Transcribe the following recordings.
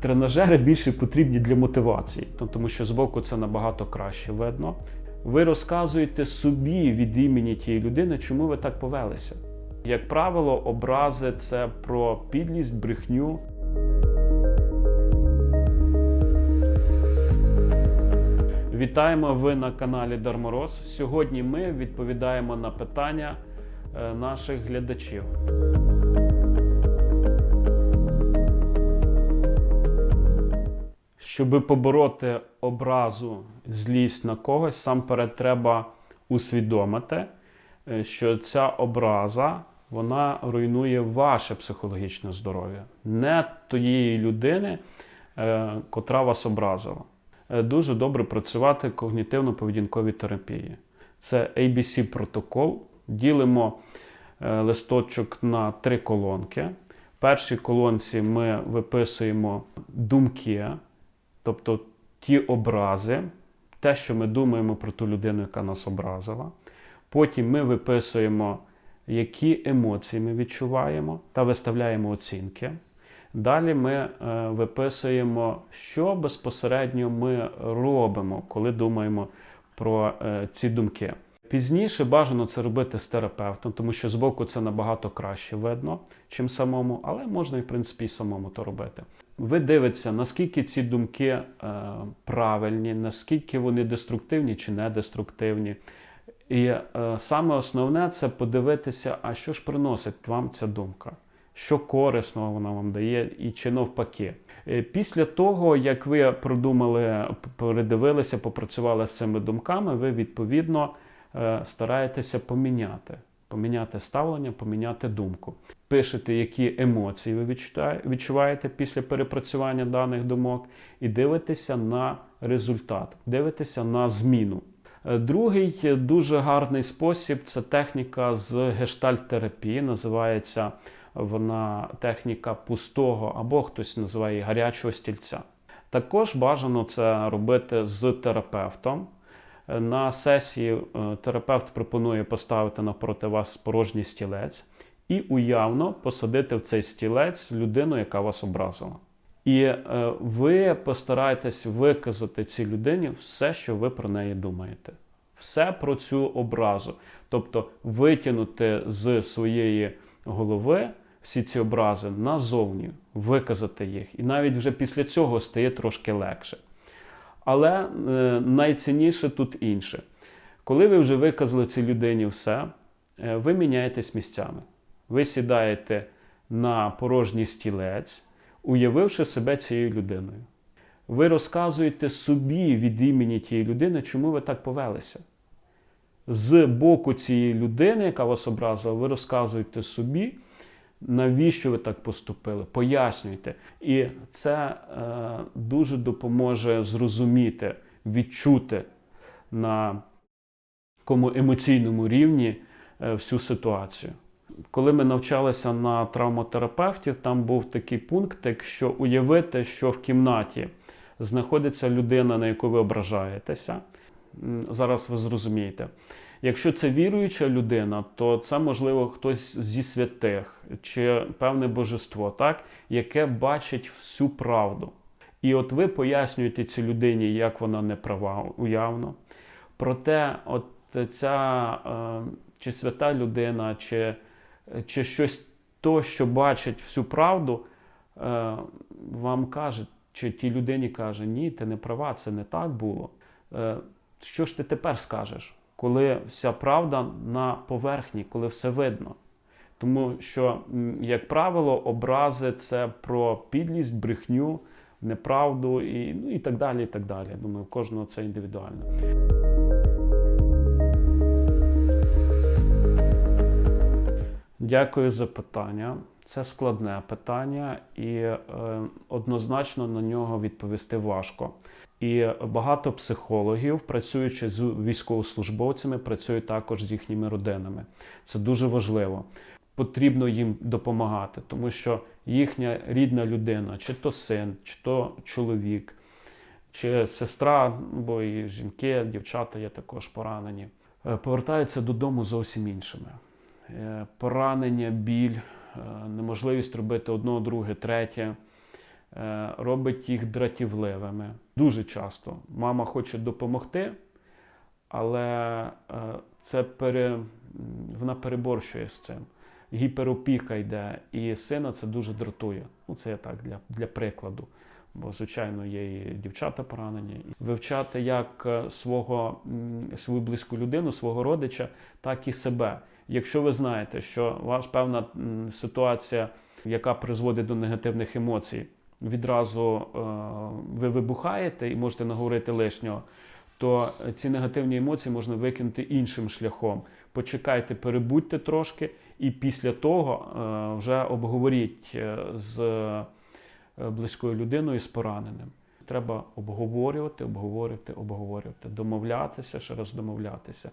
Тренажери більше потрібні для мотивації, тому що збоку це набагато краще видно. Ви розказуєте собі від імені тієї людини, чому ви так повелися. Як правило, образи це про підлість, брехню. Вітаємо ви на каналі Дармороз. Сьогодні ми відповідаємо на питання е, наших глядачів. Щоб побороти образу, злість на когось, сам перед треба усвідомити, е, що ця образа вона руйнує ваше психологічне здоров'я, не тієї людини, е, котра вас образила. Е, Дуже добре працювати когнітивно-поведінковій терапії. Це ABC протокол. Ділимо листочок на три колонки. В першій колонці ми виписуємо думки, тобто ті образи, те, що ми думаємо про ту людину, яка нас образила. Потім ми виписуємо, які емоції ми відчуваємо та виставляємо оцінки. Далі ми е, виписуємо, що безпосередньо ми робимо, коли думаємо про е, ці думки. Пізніше бажано це робити з терапевтом, тому що збоку це набагато краще видно, чим самому, але можна і в принципі і самому то робити. Ви дивитеся, наскільки ці думки е, правильні, наскільки вони деструктивні чи не деструктивні. І е, саме основне це подивитися, а що ж приносить вам ця думка, що корисного вона вам дає, і чи навпаки. Е, Після того, як ви продумали, передивилися, попрацювали з цими думками, ви відповідно е, стараєтеся поміняти. Поміняти ставлення, поміняти думку. Пишете, які емоції ви відчуваєте після перепрацювання даних думок, і дивитеся на результат, дивитеся на зміну. Е, Другий дуже гарний спосіб це техніка з гештальт-терапії. Називається вона техніка пустого або хтось називає її гарячого стільця. Також бажано це робити з терапевтом. Е, На сесії е, терапевт пропонує поставити навпроти вас порожній стілець і уявно посадити в цей стілець людину, яка вас образила. І е, ви постараєтесь виказати цій людині все, що ви про неї думаєте. Все про цю образу. Тобто витягнути з своєї голови всі ці образи назовні, виказати їх. І навіть вже після цього стає трошки легше. Але е, найцінніше тут інше. Коли ви вже виказали цій людині все, е, ви міняєтесь місцями. Ви сідаєте на порожній стілець, уявивши себе цією людиною. Ви розказуєте собі від імені тієї людини, чому ви так повелися. З боку цієї людини, яка вас образила, ви розказуєте собі, навіщо ви так поступили, пояснюйте. І це е, дуже допоможе зрозуміти, відчути на такому емоційному рівні е, всю ситуацію. Коли ми навчалися на травмотерапевтів, там був такий пункт, що уявити, що в кімнаті знаходиться людина, на яку ви ображаєтеся. Зараз ви зрозумієте. Якщо це віруюча людина, то це можливо хтось зі святих чи певне божество, так, яке бачить всю правду. І от ви пояснюєте цій людині, як вона не права уявно. Проте, от ця е, чи свята людина, чи, чи щось то, що бачить всю правду, е, вам каже, чи тій людині каже, ні, ти не права, це не так було. Е, що ж ти тепер скажеш, коли вся правда на поверхні, коли все видно? Тому що, як правило, образи це про підлість, брехню, неправду і, ну, і так далі. і так далі. Думаю, кожного це індивідуально. Дякую за питання. Це складне питання, і е, однозначно на нього відповісти важко. І багато психологів, працюючи з військовослужбовцями, працюють також з їхніми родинами. Це дуже важливо. Потрібно їм допомагати, тому що їхня рідна людина, чи то син, чи то чоловік, чи сестра, бо і жінки, дівчата є також поранені, е, повертаються додому зовсім іншими. Е, Поранення, біль, е, неможливість робити одно, друге, третє. е, робить їх дратівливими. Дуже часто мама хоче допомогти, але це пере, вона переборщує з цим. Гіперопіка йде, і сина це дуже дратує. Ну, це я так для, для прикладу. Бо, звичайно, є і дівчата поранені. Вивчати як свого, свою близьку людину, свого родича, так і себе. Якщо ви знаєте, що ваша певна ситуація, яка призводить до негативних емоцій, відразу е, ви вибухаєте і можете наговорити лишнього, то ці негативні емоції можна викинути іншим шляхом. Почекайте, перебудьте трошки, і після того е, вже обговоріть е, з близькою людиною, з пораненим. Треба обговорювати, обговорювати, обговорювати, домовлятися, ще раз домовлятися.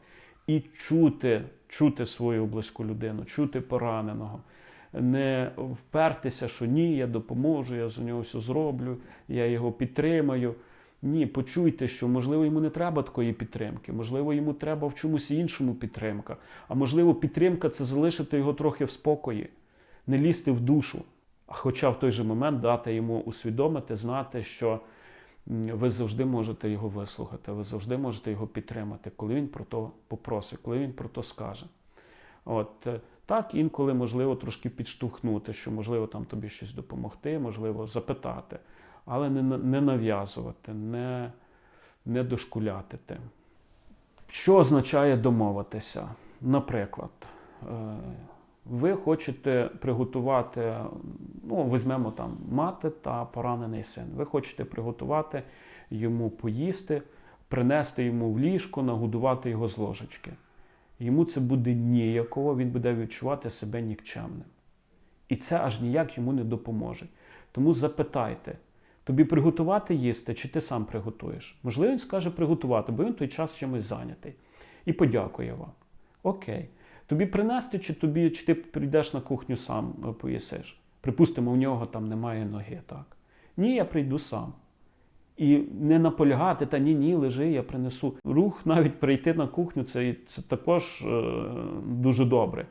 І чути, чути свою близьку людину, чути пораненого. Не впертися, що ні, я допоможу, я за нього все зроблю, я його підтримаю. Ні, почуйте, що можливо йому не треба такої підтримки, можливо, йому треба в чомусь іншому підтримка. А можливо, підтримка це залишити його трохи в спокої, не лізти в душу. Хоча в той же момент дати йому усвідомити, знати, що ви завжди можете його вислухати, ви завжди можете його підтримати, коли він про то попросить, коли він про то скаже. От е, так, інколи можливо трошки підштовхнути, що можливо там тобі щось допомогти, можливо, запитати, але не, не нав'язувати, не, не дошкулятити. Що означає домовитися? Наприклад, е, ви хочете приготувати, ну, візьмемо там мати та поранений син. Ви хочете приготувати йому поїсти, принести йому в ліжко, нагодувати його з ложечки. Йому це буде ніяково, він буде відчувати себе нікчемним. І це аж ніяк йому не допоможе. Тому запитайте, тобі приготувати їсти, чи ти сам приготуєш? Можливо, він скаже приготувати, бо він той час чимось зайнятий. І подякує вам. Окей. Тобі принести, чи тобі, чи ти прийдеш на кухню сам е, поїсиш? Припустимо, в нього там немає ноги, так? Ні, я прийду сам. І не наполягати, та ні, ні, лежи, я принесу. Рух навіть прийти на кухню, це, це також е, дуже добре.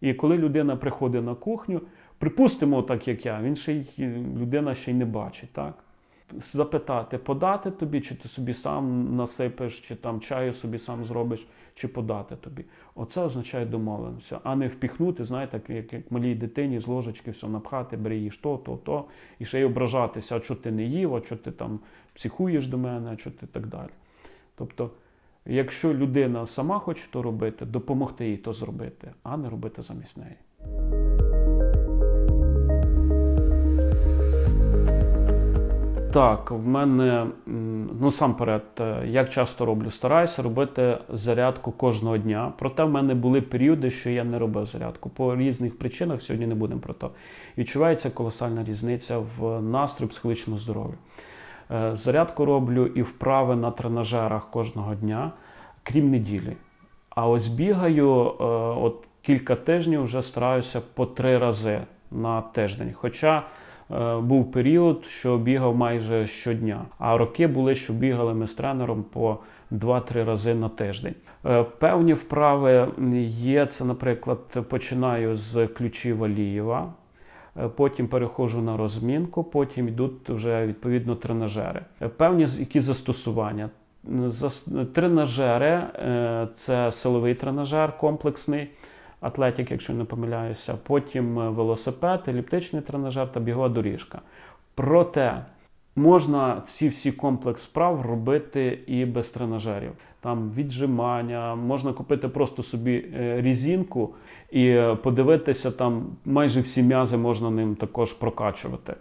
І коли людина приходить на кухню, припустимо, так як я, він ще й людина ще й не бачить, так? Запитати, подати тобі, чи ти собі сам насипеш, чи там чаю собі сам зробиш, чи подати тобі. Оце означає домовленість, а не впіхнути, знаєте, як, як малій дитині з ложечки все напхати, бери їж то, то, то, і ще й ображатися, а що ти не їв, а що ти там психуєш до мене, а що ти так далі. Тобто, якщо людина сама хоче то робити, допомогти їй то зробити, а не робити замість неї. Так, в мене ну самперед, е, як часто роблю, стараюся робити зарядку кожного дня. Проте в мене були періоди, що я не робив зарядку. По різних причинах сьогодні не будемо про то. Відчувається колосальна різниця в настрої психологічному здоров'ю. Е, Зарядку роблю і вправи на тренажерах кожного дня, крім неділі. А ось бігаю е, от кілька тижнів вже стараюся по три рази на тиждень. Хоча був період, що бігав майже щодня. А роки були, що бігали ми з тренером по 2-3 рази на тиждень. Е, Певні вправи є. Це, наприклад, починаю з ключів Алієва. Е, Потім переходжу на розмінку, потім йдуть вже відповідно тренажери. Е, Певні які застосування. Зас- Тренажери е, це силовий тренажер комплексний, атлетик, якщо не помиляюся. Потім е, велосипед, еліптичний тренажер та бігова доріжка. Проте можна ці всі комплекс справ робити і без тренажерів. Там віджимання, можна купити просто собі е, різинку і е, подивитися, там майже всі м'язи можна ним також прокачувати.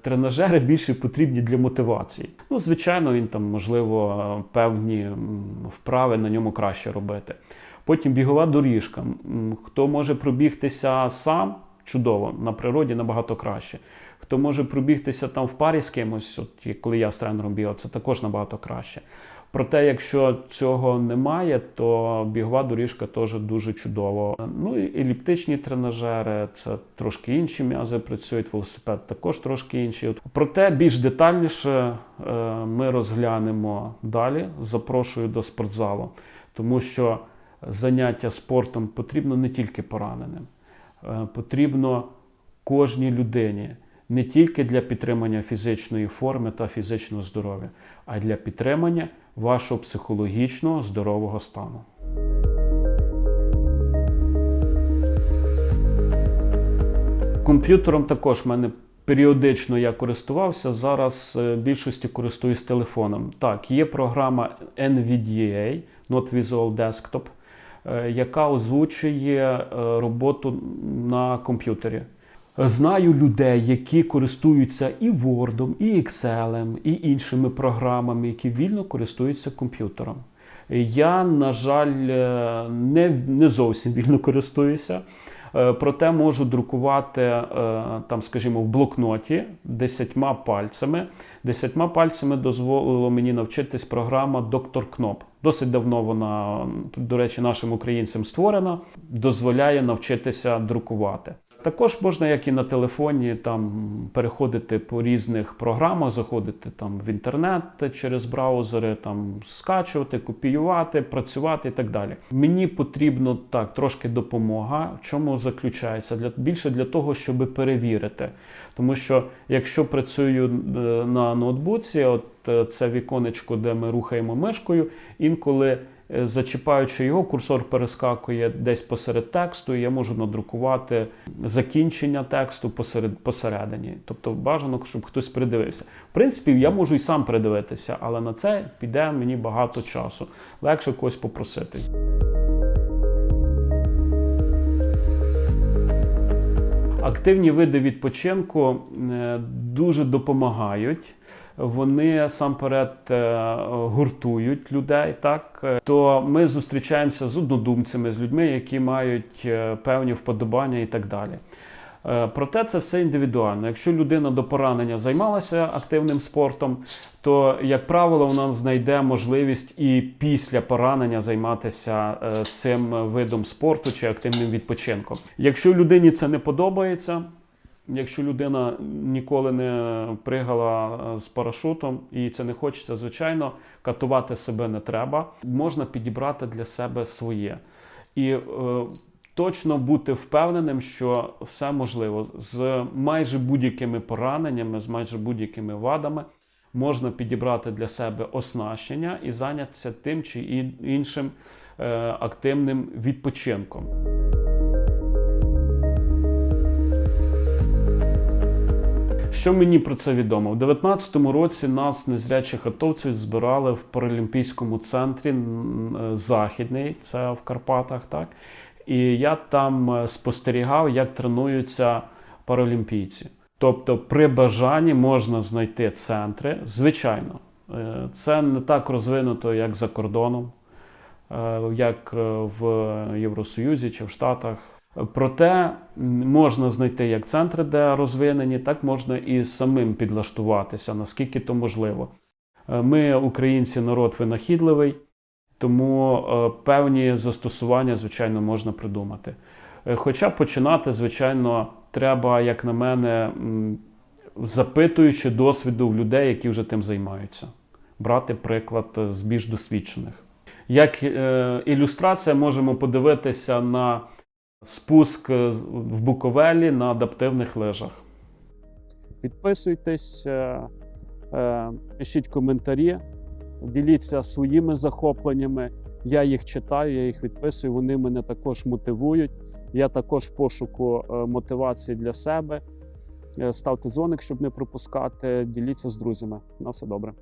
Тренажери більше потрібні для мотивації. Ну, звичайно, він там, можливо, певні вправи на ньому краще робити. Потім бігова доріжка. Хто може пробігтися сам, чудово, на природі набагато краще. Хто може пробігтися там в парі з кимось, от коли я з тренером бігав, це також набагато краще. Проте, якщо цього немає, то бігова доріжка теж дуже чудово. Ну і еліптичні тренажери, це трошки інші м'язи працюють, велосипед також трошки інші. Проте більш детальніше е, ми розглянемо далі. Запрошую до спортзалу, тому що заняття спортом потрібно не тільки пораненим, Е, потрібно кожній людині. не тільки для підтримання фізичної форми та фізичного здоров'я, а й для підтримання вашого психологічного здорового стану. Комп'ютером також в мене періодично я користувався. Зараз е, більшості користуюсь телефоном. Так, є програма NVDA, Not Visual Desktop, яка озвучує е, роботу на комп'ютері. Знаю людей, які користуються і Word, і Excel, і іншими програмами, які вільно користуються комп'ютером. Я, на жаль, е, не, не зовсім вільно користуюся. Е, Проте можу друкувати, е, там, скажімо, в блокноті десятьма пальцями. Десятьма пальцями дозволило мені навчитись програма Доктор Кноп. Досить давно вона, до речі, нашим українцям створена, дозволяє навчитися друкувати. Також можна, як і на телефоні, там переходити по різних програмах, заходити там в інтернет через браузери, там скачувати, копіювати, працювати і так далі. Мені потрібно так трошки допомога. В чому заключається? Для більше для того, щоб перевірити. Тому що якщо працюю е, на ноутбуці, от е, це віконечко, де ми рухаємо мишкою, інколи. Е, Зачіпаючи його, курсор перескакує десь посеред тексту, і я можу надрукувати закінчення тексту посеред, посередині. Тобто бажано, щоб хтось придивився. В принципі, я можу і сам придивитися, але на це піде мені багато часу. Легше когось попросити. Активні види відпочинку е, дуже допомагають. Вони самперед перед гуртують людей. Так Е, то ми зустрічаємося з однодумцями, з людьми, які мають е, певні вподобання і так далі. Е, Проте це все індивідуально. Якщо людина до поранення займалася активним спортом, то, як правило, вона знайде можливість і після поранення займатися е, цим видом спорту чи активним відпочинком. Якщо людині це не подобається, якщо людина ніколи не пригала е, з парашутом і це не хочеться, звичайно, катувати себе не треба. Можна підібрати для себе своє. І точно бути впевненим, що все можливо з майже будь-якими пораненнями, з майже будь-якими вадами. Можна підібрати для себе оснащення і зайнятися тим чи іншим е, активним відпочинком. Що мені про це відомо? У 19-му році нас, незрячих атовців, збирали в Паралімпійському центрі е, Західний, це в Карпатах, так? І я там е, спостерігав, як тренуються паралімпійці. Тобто, при бажанні можна знайти центри. Звичайно, е, це не так розвинуто, як за кордоном, е, як в Євросоюзі чи в Штатах. Проте можна знайти як центри, де розвинені, так можна і самим підлаштуватися, наскільки то можливо. Ми, українці, народ винахідливий, тому е, певні застосування, звичайно, можна придумати. Е, Хоча починати, звичайно, треба, як на мене, запитуючи досвіду в людей, які вже тим займаються, брати приклад з більш досвідчених. Як е, ілюстрація, можемо подивитися на спуск в Буковелі на адаптивних лижах. Підписуйтесь, пишіть коментарі, діліться своїми захопленнями. Я їх читаю, я їх відписую. Вони мене також мотивують. Я також пошуку е, мотивації для себе. Е, Ставте дзвоник, щоб не пропускати. Діліться з друзями. На все добре.